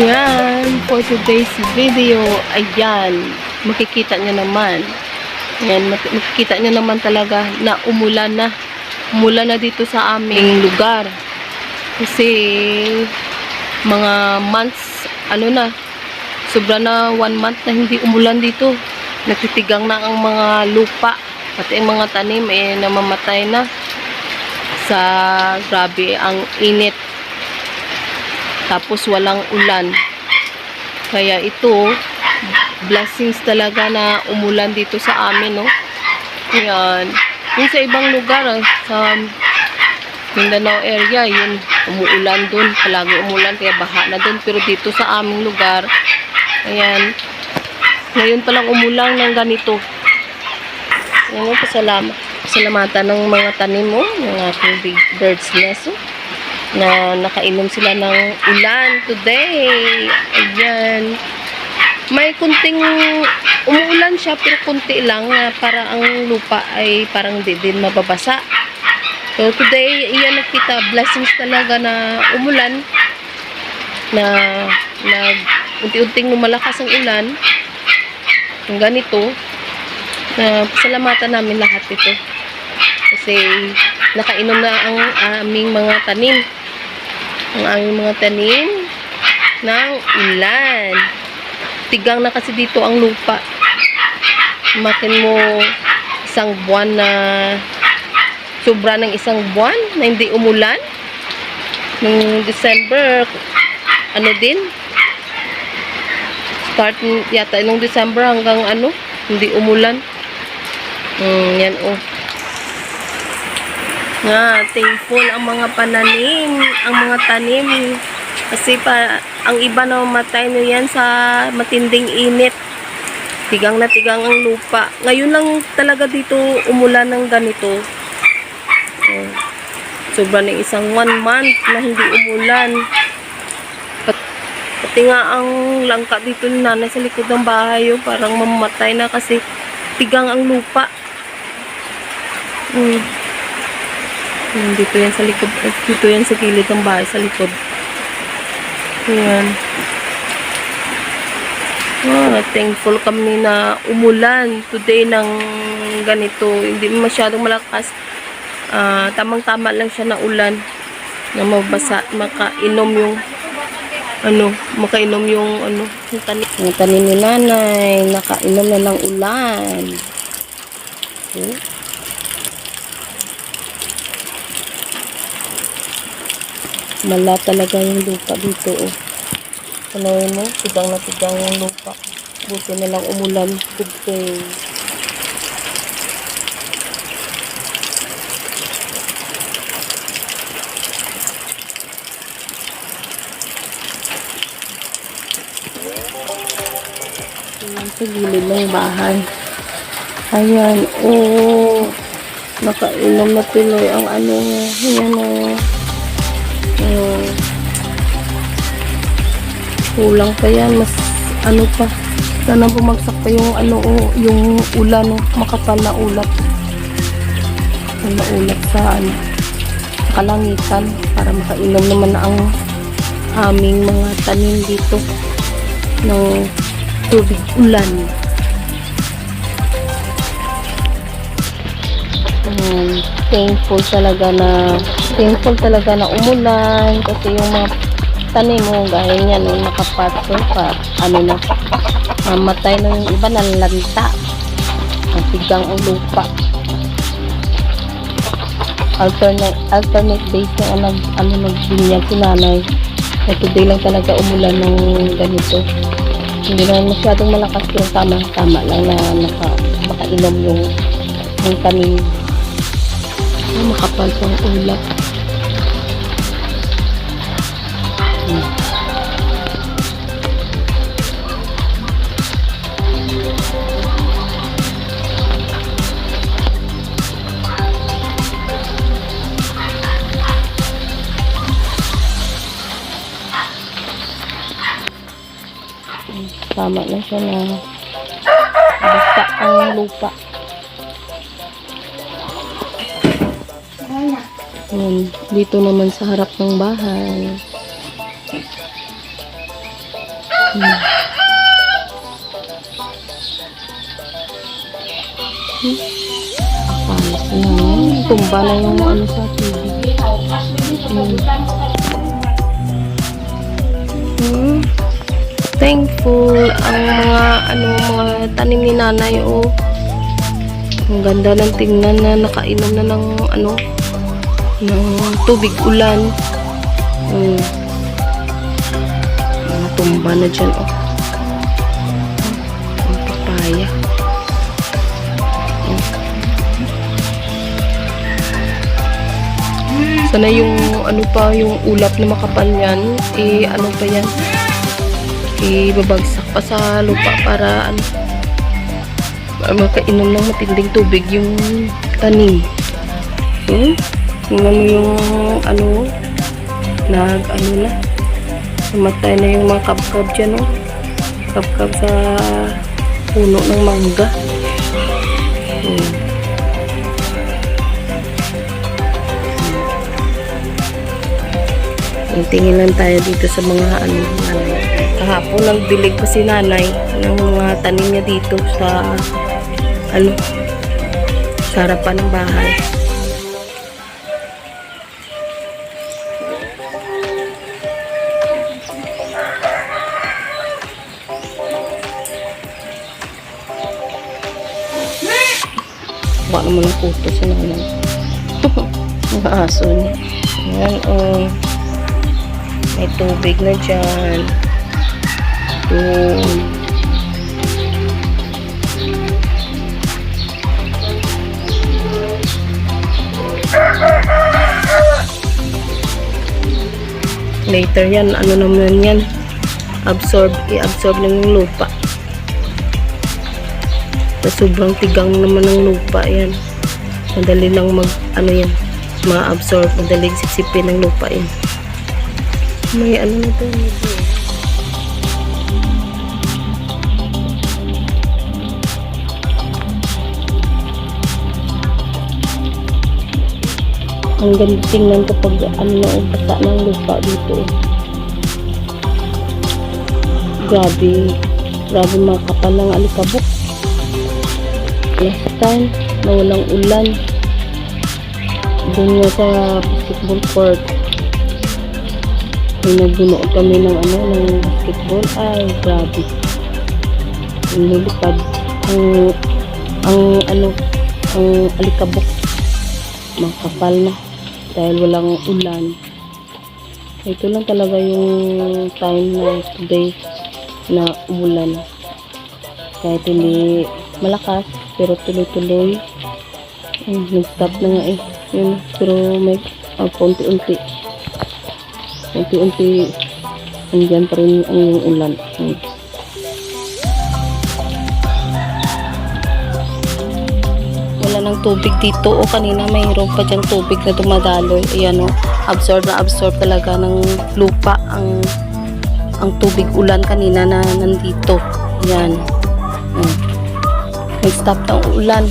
Yan, for today's video, ayan, makikita nyo naman. Ayan, mak- makikita nyo naman talaga na umulan na. Umulan na dito sa aming lugar. Kasi, mga months, ano na, sobra na one month na hindi umulan dito. Nagtitigang na ang mga lupa. Pati ang mga tanim, eh, namamatay na. Sa, grabe, ang init tapos walang ulan. Kaya ito, blessings talaga na umulan dito sa amin, no? Ayan. Yung sa ibang lugar, ah, sa Mindanao area, yun, umuulan dun. Palagi umulan, kaya baha na dun. Pero dito sa aming lugar, ayan, ngayon palang umulan ng ganito. Ayan, pasalamat. Pasalamatan ng mga tanim mo, ng aking big bird's nest, oh na nakainom sila ng ulan today. Ayan. May kunting umuulan siya pero kunti lang na para ang lupa ay parang di din mababasa. So today, iyan nakita blessings talaga na umulan na nag unti-unting lumalakas ang ulan. Ang ganito na pasalamatan namin lahat ito. Kasi nakainom na ang aming mga tanim ang aming mga tanim ng ulan. Tigang na kasi dito ang lupa. Makin mo isang buwan na sobra ng isang buwan na hindi umulan. Nung December, ano din, start yata nung December hanggang ano, hindi umulan. Mm, yan oh. Nga, thankful ang mga pananim, ang mga tanim. Kasi pa, ang iba na matay na yan sa matinding init. Tigang na tigang ang lupa. Ngayon lang talaga dito umulan ng ganito. Oh. Sobra ng isang one month na hindi umulan. Pat, pati nga ang langka dito ni nanay sa likod ng bahay, oh, parang mamatay na kasi tigang ang lupa. Hmm. Dito yan sa likod. Dito yan sa gilid ng bahay, sa likod. Ayan. Ah, thankful kami na umulan today ng ganito. Hindi masyadong malakas. Ah, tamang-tama lang siya na ulan na mabasa, makainom yung ano, makainom yung ano, yung tanim. Yung tanim ni nanay, nakainom na ng ulan. Okay. Mala talaga yung lupa dito, oh. Tanawin mo, tigang na tigang yung lupa. Buti na lang umulan today. Ayan sa gilid ng bahay. Ayan, oh. Nakainom na tuloy ang ano. Ayan, oh. Oh. Kulang pa yan. Mas ano pa. Sana bumagsak pa yung ano oh, yung ulan oh, makapal na ulat. Na ulat sa ano kalangitan para makainom naman ang aming mga tanim dito ng tubig ulan. Um, thankful talaga na thankful talaga na umulan kasi yung mga tanim mo gaya niya no nakapatso pa ano na mamatay na yung iba nalanta ang tigang ang lupa. Alternate alternate days na nag ano nagbinyag si nanay. Na today lang talaga umulan ng ganito. Hindi naman masyadong malakas yung tama tama lang na naka, makainom yung yung tanim Ah, makapal pang ulap. Tama na siya na basta ang lupa. Ayan, dito naman sa harap ng bahay. Hmm. Hmm. Panis na. Tumba na yung ano sa tubig. Hmm. Hmm. Thankful ang mga ano mga tanim ni nanay oh. Ang ganda ng tingnan na nakainom na ng ano ng tubig ulan. Hmm. Mga tumba na dyan oh. Ang papaya. Sana yung ano pa, yung ulap na makapal yan, eh ano pa yan, eh babagsak pa sa lupa para ano, makainom ng matinding tubig yung tanim. Hmm? Tingnan mo yung ano, nag ano na, namatay na yung mga kabkab dyan, oh. Kabkab sa puno ng mangga. Hmm. Tingin lang tayo dito sa mga ano, nanay. Kahapon nagdilig pa si nanay ng mga tanim niya dito sa ano, sa harapan ng bahay. Baka naman ang puto si nanay. Mga niya. Ayan, oh. May tubig na dyan. Doon. Later yan, ano naman yan, absorb, i-absorb ng lupa. Sa sobrang tigang naman ng lupa yan. Madali lang mag, ano yan, ma-absorb, madaling sisipin ng lupa yan. May ano na doon. Ang ganda tingnan kapag ano na ang basa ng lupa dito. Grabe. Grabe mga kapal ng alikabok. Last time, na walang ulan. Doon nga sa basketball court. May nagbunood kami ng ano, ng basketball. Ay, grabe. Nilipad. Ang, ang ano, ang alikabok. Makapal na. Dahil walang ulan. Ito lang talaga yung time na today na umulan. Kahit hindi malakas, pero tuloy-tuloy. Ay, nag-stop na nga eh. Yun, pero may uh, unti-unti unti-unti andyan pa rin ang yung ulan. Hmm. Wala ng tubig dito o kanina mayroon pa dyan tubig na dumadaloy. Ayan o, absorb na absorb talaga ng lupa ang ang tubig ulan kanina na nandito. Ayan. Hmm. Nag-stop na ang ulan.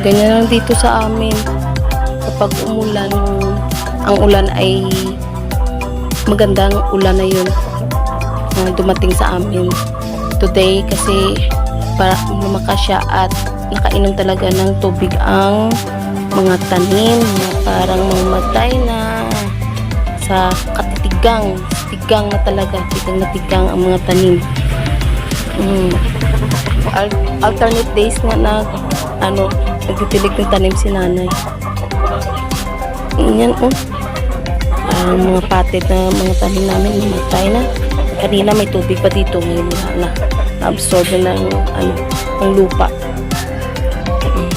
Ganyan lang dito sa amin. Kapag umulan, ang ulan ay magandang ulan na yun na dumating sa amin today kasi para lumakas siya at nakainom talaga ng tubig ang mga tanim na parang mamatay na sa katitigang tigang na talaga tigang na tigang ang mga tanim mm. Al- alternate days nga na ano nagtitilig ng tanim si nanay. Yan oh. Ang mga patid na mga tanim namin namatay na. Kanina may tubig pa dito ngayon wala na. Na-absorb na ng ano ng lupa. Mm.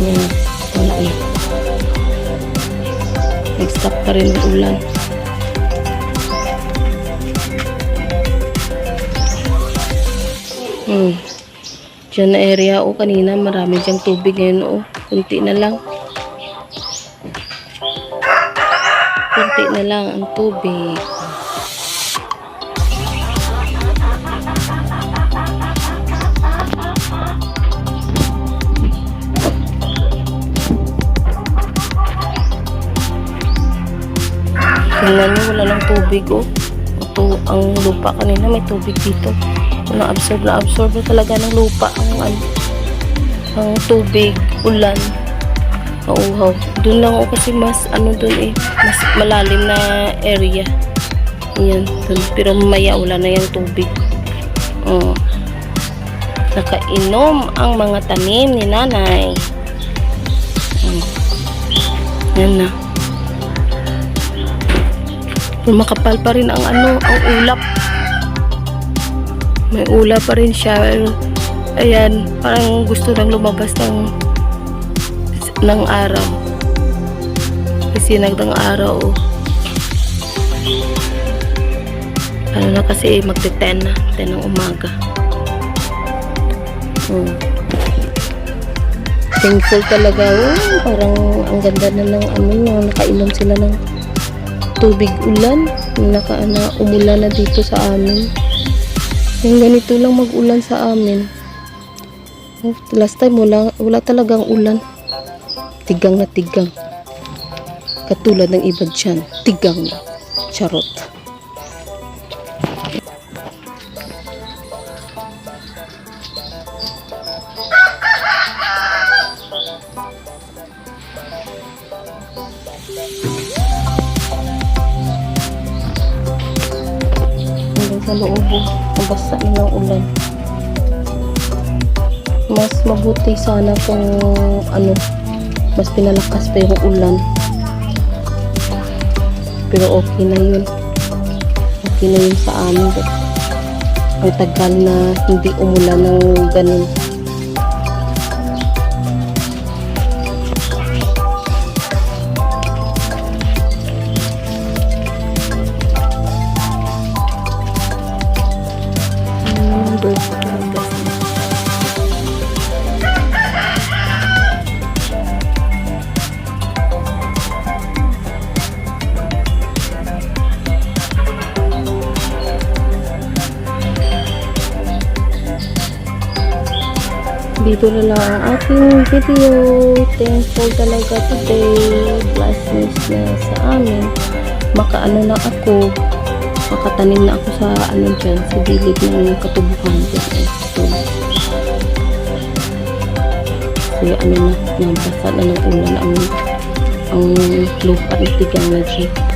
yan wala na. Nag-stop pa rin ng ulan hmm dyan na area o kanina marami dyang tubig ngayon o kunti na lang kunti na lang ang tubig. Tingnan nyo, wala lang tubig oh. Ang ang lupa kanina. May tubig dito. Na-absorb na absorb na talaga ng lupa ang ano, ang tubig, ulan. Mauhaw. Doon lang ako kasi mas ano doon eh, mas malalim na area. Yan, dun. Pero mamaya wala na yung tubig. Oh. Nakainom ang mga tanim ni nanay. Mm. Yan na. Pero makapal pa rin ang ano, ang ulap. May ulap pa rin siya. Ayan, parang gusto nang lumabas ng ng araw. Kasi nagdang araw. Oh. Ano na kasi magte-10 na. 10 ng umaga. Hmm. Thankful talaga. Oh, parang ang ganda na ng ano na nakainom sila ng tubig ulan. Naka, na, umulan na dito sa amin. Yung ganito lang mag-ulan sa amin. Oh, Last time wala, wala talagang ulan. Tigang na tigang. Katulad ng iba dyan. Tigang na. Charot. hanggang sa loob na ng ulan. Mas mabuti sana kung ano mas pinalakas pa yung ulan. Pero okay na yun. Okay na yun sa amin. Ang tagal na hindi umulan ng ganun Dito na lang ang ating video. Thankful talaga today. Blessings na sa amin. Makaano na ako. Makatanim na ako sa ano dyan, sa gilid ng katubukan ko. Ito. Kaya ano na, nabasa na ng ulan ang, ang lupa na na dyan.